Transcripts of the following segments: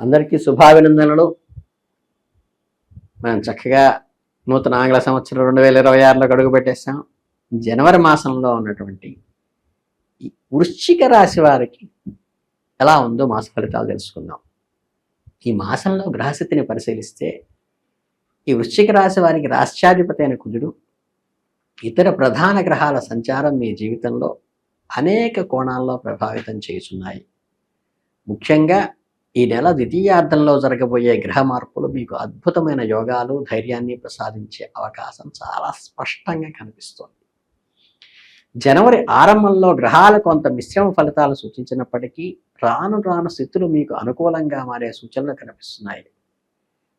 అందరికీ శుభాభినందనలు. మనం చక్కగా నూతన ఆంగ్ల సంవత్సరం రెండు వేల ఇరవై ఆరులో అడుగు పెట్టేస్తాం జనవరి మాసంలో ఉన్నటువంటి ఈ వృశ్చిక రాశి వారికి ఎలా ఉందో మాస ఫలితాలు తెలుసుకుందాం. ఈ మాసంలో గ్రహస్థితిని పరిశీలిస్తే ఈ వృశ్చిక రాశి వారికి రాష్ట్రాధిపతి అయిన కుజుడు ఇతర ప్రధాన గ్రహాల సంచారం మీ జీవితంలో అనేక కోణాల్లో ప్రభావితం చేస్తున్నాయి ముఖ్యంగా ఈ నెల ద్వితీయార్థంలో జరగబోయే గ్రహ మార్పులు మీకు అద్భుతమైన యోగాలు ధైర్యాన్ని ప్రసాదించే అవకాశం చాలా స్పష్టంగా కనిపిస్తోంది. జనవరి ఆరంభంలో గ్రహాలు కొంత మిశ్రమ ఫలితాలు సూచించినప్పటికీ రాను రాను స్థితులు మీకు అనుకూలంగా మారే సూచనలు కనిపిస్తున్నాయి.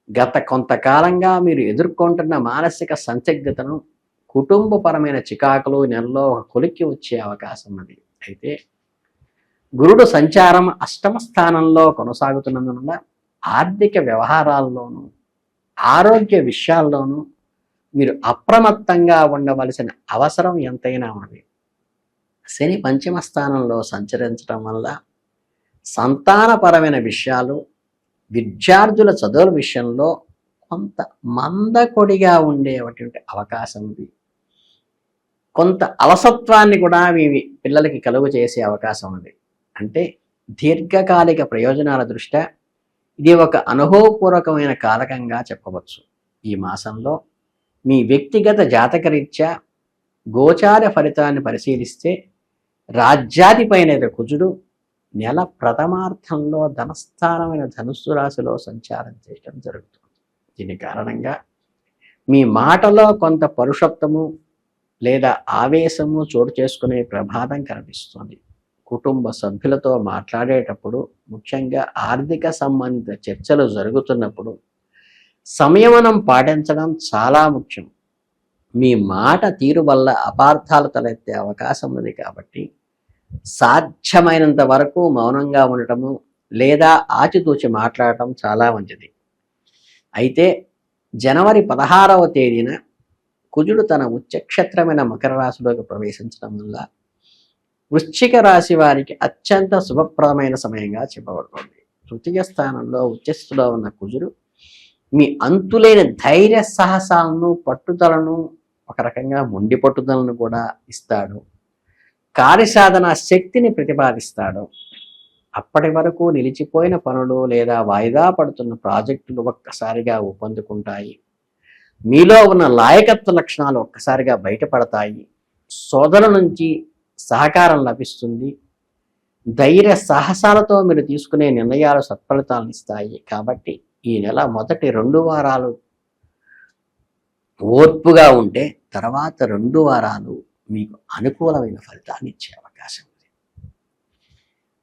గత కొంతకాలంగా మీరు ఎదుర్కొంటున్న మానసిక సందిగ్ధతను కుటుంబపరమైన చికాకులు నెలలో ఒక కొలిక్కి వచ్చే అవకాశం ఉంది అయితే గురుడు సంచారం అష్టమ స్థానంలో కొనసాగుతున్నందున ఆర్థిక వ్యవహారాల్లోనూ ఆరోగ్య విషయాల్లోనూ మీరు అప్రమత్తంగా ఉండవలసిన అవసరం ఎంతైనా ఉంది. శని పంచమ స్థానంలో సంచరించడం వల్ల సంతానపరమైన విషయాలు విద్యార్థుల చదువుల విషయంలో కొంత మందకొడిగా ఉండేటువంటి అవకాశం ఉంది. కొంత అలసత్వాన్ని కూడా మీ పిల్లలకి కలుగు చేసే అవకాశం ఉంది. అంటే దీర్ఘకాలిక ప్రయోజనాల దృష్ట్యా ఇది ఒక అనుభవపూర్వకమైన కారకంగా చెప్పవచ్చు. ఈ మాసంలో మీ వ్యక్తిగత జాతకరీత్యా గోచార ఫలితాన్ని పరిశీలిస్తే రాజ్యాధిపైన కుజుడు నెల ప్రథమార్థంలో ధనస్థానమైన ధనుస్సు రాశిలో సంచారం చేయడం జరుగుతుంది. దీని కారణంగా మీ మాటలో కొంత పరుషత్వము లేదా ఆవేశము చోటు చేసుకునే ప్రమాదం కనిపిస్తుంది. కుటుంబ సభ్యులతో మాట్లాడేటప్పుడు ముఖ్యంగా ఆర్థిక సంబంధిత చర్చలు జరుగుతున్నప్పుడు సంయమనం పాటించడం చాలా ముఖ్యం. మీ మాట తీరు వల్ల అపార్థాలు తలెత్తే అవకాశం ఉంది కాబట్టి సాధ్యమైనంత వరకు మౌనంగా ఉండటము లేదా ఆచితూచి మాట్లాడటం చాలా మంచిది. అయితే జనవరి పదహారవ తేదీన కుజుడు తన ఉచ్చక్షత్రమైన మకర రాశిలోకి ప్రవేశించడం వల్ల వృశ్చిక రాశి వారికి అత్యంత శుభప్రదమైన సమయంగా చెప్పబడుతుంది. తృతీయ స్థానంలో ఉచ్చస్థితిలో ఉన్న కుజుడు మీ అంతులేని ధైర్య సాహసాలను పట్టుదలను ఒక రకంగా మొండి పట్టుదలను కూడా ఇస్తాడు. కార్యసాధన శక్తిని ప్రతిపాదిస్తాడు. అప్పటి వరకు నిలిచిపోయిన పనులు లేదా వాయిదా పడుతున్న ప్రాజెక్టులు ఒక్కసారిగా ఊపందుకుంటాయి. మీలో ఉన్న లాయకత్వ లక్షణాలు ఒక్కసారిగా బయటపడతాయి. సోదరుల నుంచి సహకారం లభిస్తుంది. ధైర్య సాహసాలతో మీరు తీసుకునే నిర్ణయాలు సత్ఫలితాలను ఇస్తాయి. కాబట్టి ఈ నెల మొదటి రెండు వారాలు ఓర్పుగా ఉంటే తర్వాత రెండు వారాలు మీకు అనుకూలమైన ఫలితాన్ని ఇచ్చే అవకాశం ఉంది.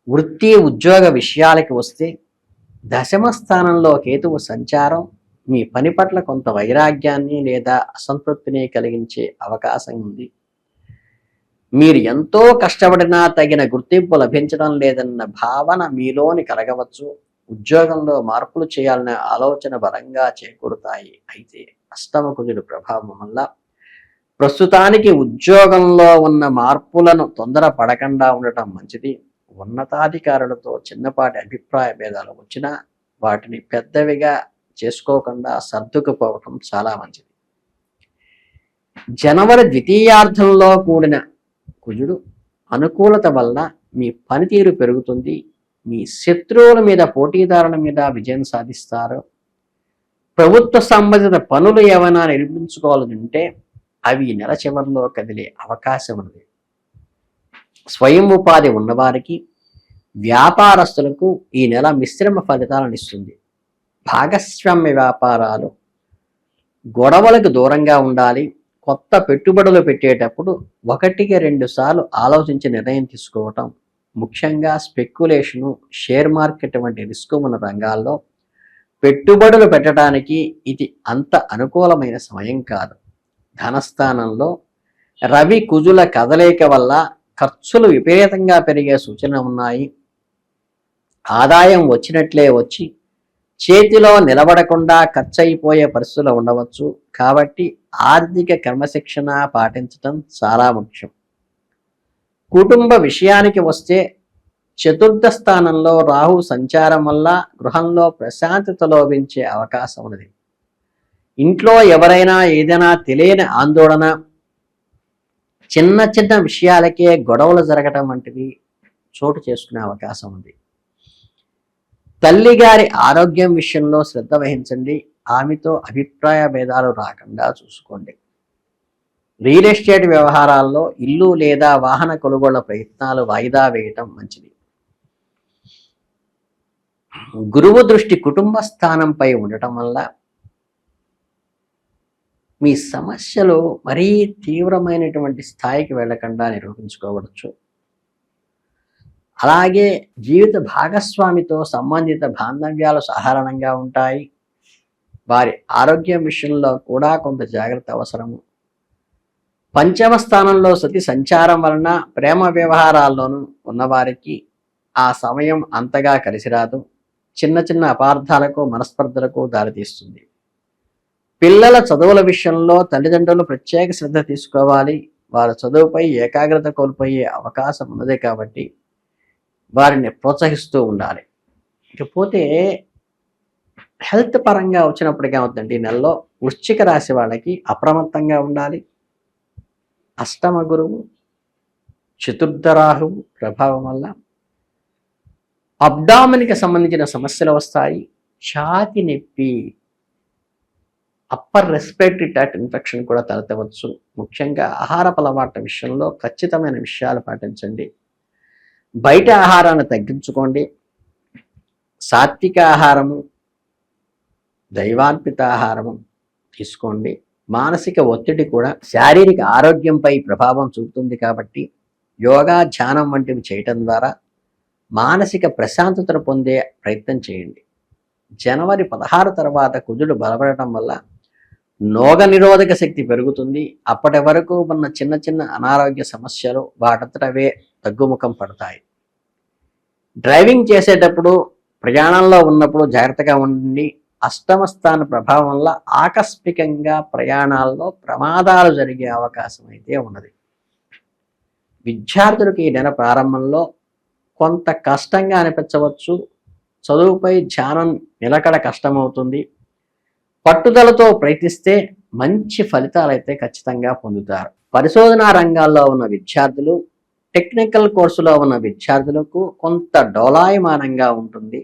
వృత్తి ఉద్యోగ విషయాలకి వస్తే దశమ స్థానంలో కేతువు సంచారం మీ పని పట్ల కొంత వైరాగ్యాన్ని లేదా అసంతృప్తిని కలిగించే అవకాశం ఉంది. మీరు ఎంతో కష్టపడినా తగిన గుర్తింపు లభించడం లేదన్న భావన మీలోని కలగవచ్చు. ఉద్యోగంలో మార్పులు చేయాలనే ఆలోచన బలంగా చేకూరుతాయి. అయితే అష్టమ కుజుడి ప్రభావం వల్ల ప్రస్తుతానికి ఉద్యోగంలో ఉన్న మార్పులను తొందర పడకుండా ఉండటం మంచిది. ఉన్నతాధికారులతో చిన్నపాటి అభిప్రాయ భేదాలు వచ్చినా వాటిని పెద్దవిగా చేసుకోకుండా సర్దుకుపోవటం చాలా మంచిది. జనవరి ద్వితీయార్థంలో కూడిన కుజుడు అనుకూలత వల్ల మీ పనితీరు పెరుగుతుంది. మీ శత్రువుల మీద పోటీదారుల మీద విజయం సాధిస్తారు. ప్రభుత్వ సంబంధిత పనులు ఏమైనా నిర్మించుకోవాలంటే అవి నెల చివరిలో కదిలే అవకాశం ఉంది స్వయం ఉపాధి ఉన్నవారికి వ్యాపారస్తులకు ఈ నెల మిశ్రమ ఫలితాలను ఇస్తుంది. భాగస్వామ్య వ్యాపారాలు గొడవలకు దూరంగా ఉండాలి. కొత్త పెట్టుబడులు పెట్టేటప్పుడు ఒకటికి రెండు సార్లు ఆలోచించి నిర్ణయం తీసుకోవటం ముఖ్యంగా స్పెక్యులేషను షేర్ మార్కెట్ వంటి రిస్క్ ఉన్న రంగాల్లో పెట్టుబడులు పెట్టడానికి ఇది అంత అనుకూలమైన సమయం కాదు. ధనస్థానంలో రవి కుజుల కదలిక వల్ల ఖర్చులు విపరీతంగా పెరిగే సూచన ఉన్నాయి. ఆదాయం వచ్చినట్లే వచ్చి చేతిలో నిలబడకుండా ఖర్చు అయిపోయే పరిస్థితులు ఉండవచ్చు. కాబట్టి ఆర్థిక క్రమశిక్షణ పాటించటం చాలా ముఖ్యం. కుటుంబ విషయానికి వస్తే చతుర్థ స్థానంలో రాహు సంచారం వల్ల గృహంలో ప్రశాంతత లోపించే అవకాశం ఉన్నది. ఇంట్లో ఎవరైనా ఏదైనా తెలియని ఆందోళన చిన్న చిన్న విషయాలకే గొడవలు జరగటం వంటివి చోటు చేసుకునే అవకాశం ఉంది. తల్లి గారి ఆరోగ్యం విషయంలో శ్రద్ధ వహించండి. ఆమెతో అభిప్రాయ భేదాలు రాకుండా చూసుకోండి. రియల్ ఎస్టేట్ వ్యవహారాల్లో ఇల్లు లేదా వాహన కొనుగోళ్ళ ప్రయత్నాలు వాయిదా వేయటం మంచిది. గురువు దృష్టి కుటుంబ స్థానంపై ఉండటం వల్ల మీ సమస్యలు మరీ తీవ్రమైనటువంటి స్థాయికి వెళ్ళకుండా నిరూపించుకోవచ్చు. అలాగే జీవిత భాగస్వామితో సంబంధిత బాంధవ్యాలు సాధారణంగా ఉంటాయి. వారి ఆరోగ్యం విషయంలో కూడా కొంత జాగ్రత్త అవసరము. పంచమ స్థానంలో సతి సంచారం వలన ప్రేమ వ్యవహారాల్లోనూ ఉన్నవారికి ఆ సమయం అంతగా కలిసిరాదు. చిన్న చిన్న అపార్థాలకు మనస్పర్ధలకు దారితీస్తుంది. పిల్లల చదువుల విషయంలో తల్లిదండ్రులు ప్రత్యేక శ్రద్ధ తీసుకోవాలి. వారి చదువుపై ఏకాగ్రత కోల్పోయే అవకాశం ఉన్నదే కాబట్టి వారిని ప్రోత్సహిస్తూ ఉండాలి. ఇకపోతే హెల్త్ పరంగా వచ్చినప్పటికీ ఏమవుతుందంటే ఈ నెలలో వృశ్చిక రాశి వాళ్ళకి అప్రమత్తంగా ఉండాలి. అష్టమ గురువు చతుర్థ రాహువు ప్రభావం వల్ల అబ్డామిన్కి సంబంధించిన సమస్యలు వస్తాయి. ఛాతి నొప్పి అప్పర్ రెస్పిరేటరీ ట్రాక్ట్ ఇన్ఫెక్షన్ కూడా తలెత్తవచ్చు. ముఖ్యంగా ఆహారపు అలవాట్ల విషయంలో ఖచ్చితమైన విషయాలు పాటించండి. బయట ఆహారాన్ని తగ్గించుకోండి. సాత్విక ఆహారము దైవాన్పిత ఆహారము తీసుకోండి. మానసిక ఒత్తిడి కూడా శారీరక ఆరోగ్యంపై ప్రభావం చూపుతుంది కాబట్టి యోగా ధ్యానం వంటివి చేయటం ద్వారా మానసిక ప్రశాంతతను పొందే ప్రయత్నం చేయండి. జనవరి పదహారు తర్వాత కుజుడు బలపడటం వల్ల నోగ నిరోధక శక్తి పెరుగుతుంది. అప్పటి వరకు ఉన్న చిన్న చిన్న అనారోగ్య సమస్యలు వాటంతటవే తగ్గుముఖం పడతాయి. డ్రైవింగ్ చేసేటప్పుడు ప్రయాణంలో ఉన్నప్పుడు జాగ్రత్తగా ఉండి అష్టమ స్థాన ప్రభావం వల్ల ఆకస్మికంగా ప్రయాణాల్లో ప్రమాదాలు జరిగే అవకాశం అయితే ఉన్నది. విద్యార్థులకు ఈ నెల ప్రారంభంలో కొంత కష్టంగా అనిపించవచ్చు. చదువుపై ధ్యానం నిలకడ కష్టమవుతుంది. పట్టుదలతో ప్రయత్నిస్తే మంచి ఫలితాలు అయితే ఖచ్చితంగా పొందుతారు. పరిశోధనా రంగాల్లో ఉన్న విద్యార్థులు టెక్నికల్ కోర్సులో ఉన్న విద్యార్థులకు కొంత డోలాయమానంగా ఉంటుంది.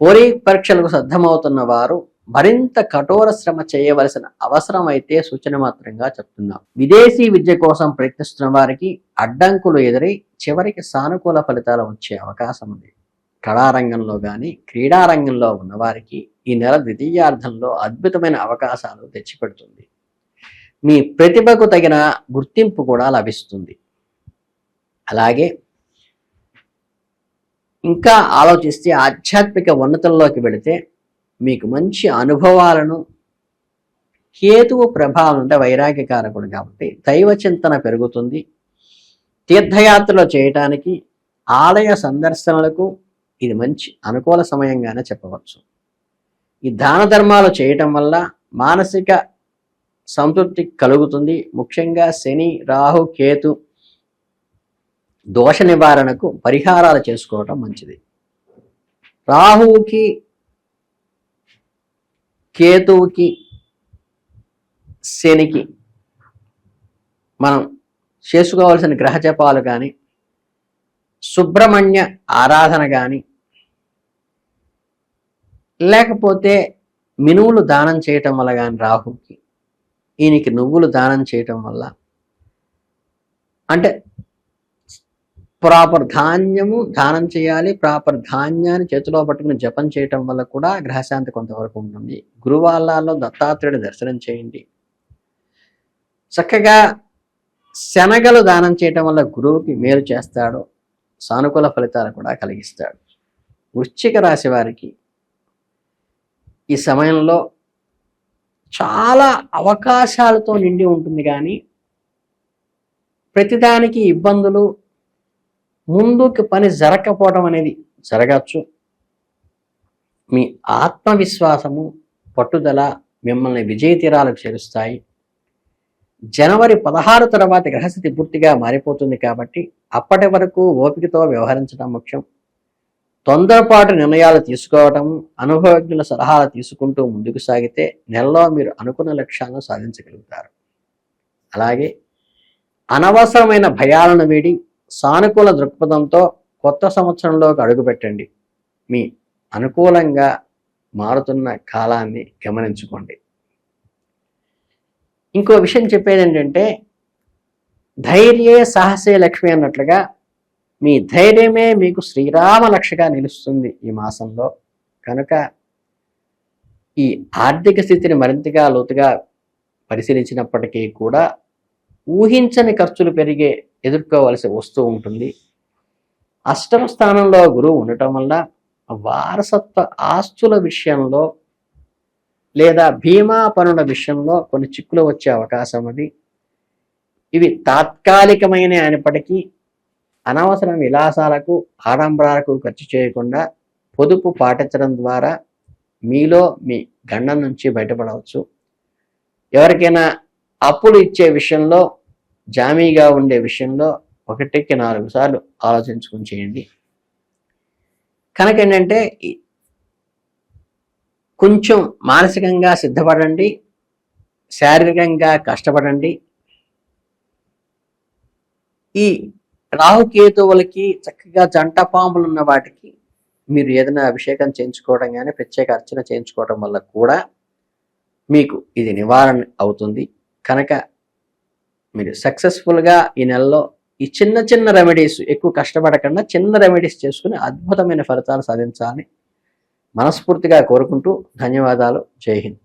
పోరీ పరీక్షలకు సిద్ధమవుతున్న వారు మరింత కఠోర శ్రమ చేయవలసిన అవసరం అయితే సూచన మాత్రంగా చెప్తున్నాం. విదేశీ విద్య కోసం ప్రయత్నిస్తున్న వారికి అడ్డంకులు ఎదురై చివరికి సానుకూల ఫలితాలు వచ్చే అవకాశం ఉంది. కళారంగంలో కానీ క్రీడారంగంలో ఉన్నవారికి ఈ నెల ద్వితీయార్థంలో అద్భుతమైన అవకాశాలు తెచ్చిపెడుతుంది. మీ ప్రతిభకు తగిన గుర్తింపు కూడా లభిస్తుంది. అలాగే ఇంకా ఆలోచిస్తే ఆధ్యాత్మిక ఉన్నతంలోకి వెళితే మీకు మంచి అనుభవాలను కేతువు ప్రభావం అంటే వైరాగ్యకారకుడు కాబట్టి దైవ చింతన పెరుగుతుంది. తీర్థయాత్రలు చేయటానికి ఆలయ సందర్శనలకు ఇది మంచి అనుకూల సమయంగానే చెప్పవచ్చు. ఈ దాన ధర్మాలు చేయటం వల్ల మానసిక సంతృప్తి కలుగుతుంది. ముఖ్యంగా శని రాహు కేతు దోష నివారణకు పరిహారాలు చేసుకోవటం మంచిది. రాహువుకి కేతువుకి శనికి మనం చేసుకోవాల్సిన గ్రహజపాలు కానీ సుబ్రహ్మణ్య ఆరాధన కానీ లేకపోతే మినువులు దానం చేయటం వల్ల కానీ రాహుకి ఈయనకి నువ్వులు దానం చేయటం వల్ల అంటే ప్రాపర్ ధాన్యము దానం చేయాలి ప్రాపర్ ధాన్యాన్ని చేతిలో పట్టుకుని జపం చేయటం వల్ల కూడా గ్రహశాంతి కొంతవరకు ఉంటుంది. గురువాళ్ళలో దత్తాత్రేయుడు దర్శనం చేయండి. చక్కగా శనగలు దానం చేయటం వల్ల గురువుకి మేలు చేస్తాడు. సానుకూల ఫలితాలు కూడా కలిగిస్తాడు. వృశ్చిక రాశి వారికి ఈ సమయంలో చాలా అవకాశాలతో నిండి ఉంటుంది కానీ ప్రతిదానికి ఇబ్బందులు ముందుకు పని జరగకపోవడం అనేది జరగచ్చు. మీ ఆత్మవిశ్వాసము పట్టుదల మిమ్మల్ని విజయ తీరాలకు చేరుస్తాయి. జనవరి పదహారు తర్వాత గ్రహస్థితి పూర్తిగా మారిపోతుంది కాబట్టి అప్పటి వరకు ఓపికతో వ్యవహరించడం ముఖ్యం. తొందరపాటు నిర్ణయాలు తీసుకోవటం అనుభవజ్ఞుల సలహాలు తీసుకుంటూ ముందుకు సాగితే నెలలో మీరు అనుకున్న లక్ష్యాలను సాధించగలుగుతారు. అలాగే అనవసరమైన భయాలను వీడి సానుకూల దృక్పథంతో కొత్త సంవత్సరంలోకి అడుగుపెట్టండి. మీ అనుకూలంగా మారుతున్న కాలాన్ని గమనించుకోండి. ఇంకో విషయం చెప్పేది ఏంటంటే ధైర్యే సాహసే లక్ష్మి అన్నట్లుగా మీ ధైర్యమే మీకు శ్రీరామ లక్షగా నిలుస్తుంది ఈ మాసంలో. కనుక ఈ ఆర్థిక స్థితిని మరింతగా లోతుగా పరిశీలించినప్పటికీ కూడా ఊహించని ఖర్చులు పెరిగే ఎదుర్కోవలసి వస్తూ ఉంటుంది. అష్టమ స్థానంలో గురువు ఉండటం వల్ల వారసత్వ ఆస్తుల విషయంలో లేదా బీమా పనుల విషయంలో కొన్ని చిక్కులు వచ్చే అవకాశం ఉంది ఇవి తాత్కాలికమైన అయినప్పటికీ అనవసర విలాసాలకు ఆడంబరాలకు ఖర్చు చేయకుండా పొదుపు పాటించడం ద్వారా మీలో మీ గండం నుంచి బయటపడవచ్చు. ఎవరికైనా అప్పులు ఇచ్చే విషయంలో జామీగా ఉండే విషయంలో ఒకటికి నాలుగు సార్లు ఆలోచించుకుని చేయండి. కనుక ఏంటంటే ఈ- కొంచెం మానసికంగా సిద్ధపడండి శారీరకంగా కష్టపడండి. ఈ రాహుకేతువులకి చక్కగా జంట పాములు ఉన్న వాటికి మీరు ఏదైనా అభిషేకం చేయించుకోవడం కానీ ప్రత్యేక అర్చన చేయించుకోవడం వల్ల కూడా మీకు ఇది నివారణ అవుతుంది. కనుక మీరు సక్సెస్ఫుల్గా ఈ నెలలో ఈ చిన్న చిన్న రెమెడీస్ ఎక్కువ కష్టపడకుండా చిన్న రెమెడీస్ చేసుకుని అద్భుతమైన ఫలితాలు సాధించాలని మనస్ఫూర్తిగా కోరుకుంటూ ధన్యవాదాలు. జై హింద్.